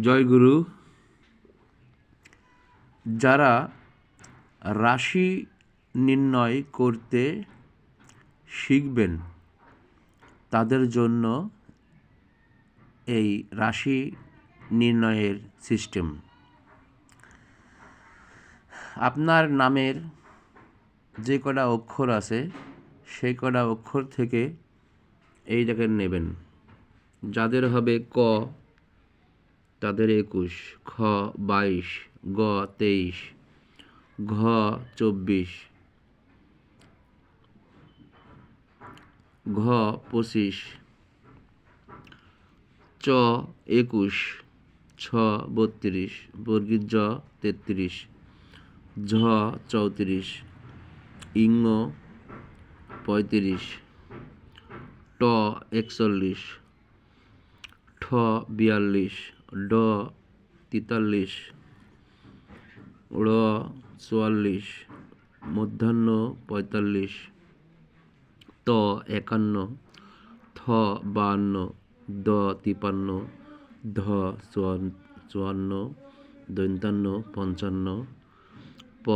জয়গুরু, যারা রাশি নির্ণয় করতে শিখবেন, তাদের জন্য এই রাশি নির্ণয়ের সিস্টেম। আপনার নামের যে কটা অক্ষর আছে, সেই কটা অক্ষর থেকে এই দেখেন নেবেন। যাদের হবে ক তাদের একুশ, খ, বাইশ, গ, তেইশ, ঘ, চব্বিশ, ঘ, পঁচিশ, চ, একুশ, ছ, বত্রিশ বর্গীর জ, তেত্রিশ, ঝ, চৌত্রিশ, ইঙ্গ, পঁয়ত্রিশ, ট, একচল্লিশ, ঠ, বিয়াল্লিশ ড, তেতাল্লিশ। ড় চুয়াল্লিশ। মধ্যাহ্ন, পঁয়তাল্লিশ। ত, একান্ন। থ, বাহান্ন। দ, তিপান্ন। ধ চুয়ান্ন। দন্তান্ন, পঞ্চান্ন। প,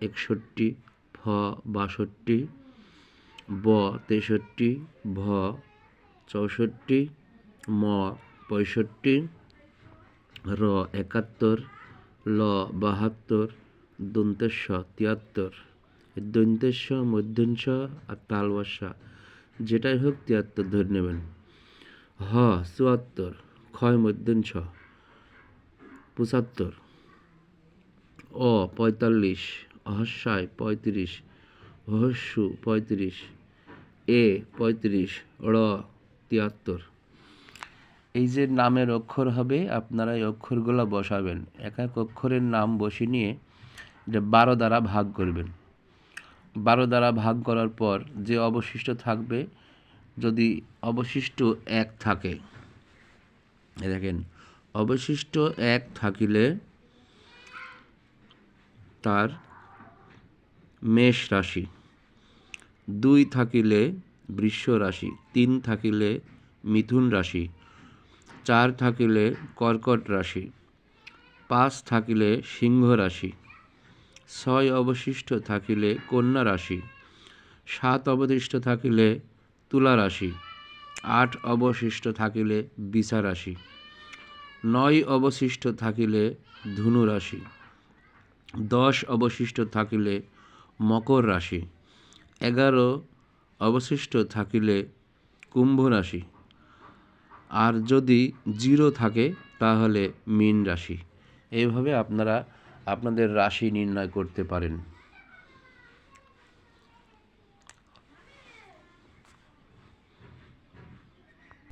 একষট্টি। ফ, বাষট্টি। ব, তেষট্টি। ভ, চৌষট্টি। ম, পঁয়ষট্টি। র একাত্তর, ল বাহাত্তর দন্তেশ্ব তিয়াত্তর। দন্তেশ্ব মধ্যাংশ আর তালবাসা যেটাই হোক তিয়াত্তর ধরে নেবেন। হ চুয়াত্তর, ক্ষয় মধ্যাংশ পঁচাত্তর। অ পঁয়তাল্লিশ, অহস্যায় পঁয়ত্রিশ হস্যু পঁয়ত্রিশ, এ পঁয়ত্রিশ, র তিয়াত্তর। এই যে নামের অক্ষর হবে, আপনারা এই অক্ষরগুলো বসাবেন। এক এক অক্ষরের নাম বসে নিয়ে এটা বারো দ্বারা ভাগ করবেন। বারো দ্বারা ভাগ করার পর যে অবশিষ্ট থাকবে, যদি অবশিষ্ট এক থাকে দেখেন, অবশিষ্ট এক থাকিলে তার মেষ রাশি, দুই থাকিলে বৃষ রাশি, তিন থাকিলে মিথুন রাশি চার থাকিলে কর্কট রাশি, পাঁচ থাকিলে সিংহ রাশি, ছয় অবশিষ্ট থাকিলে কন্যা রাশি, সাত অবশিষ্ট থাকিলে তুলা রাশি, আট অবশিষ্ট থাকিলে বিছা রাশি, নয় অবশিষ্ট থাকিলে ধনু রাশি, দশ অবশিষ্ট থাকিলে মকর রাশি, এগারো অবশিষ্ট থাকিলে কুম্ভ রাশি। আর যদি জিরো থাকে তাহলে মীন রাশি। এইভাবে আপনারা আপনাদের রাশি নির্ণয় করতে পারেন।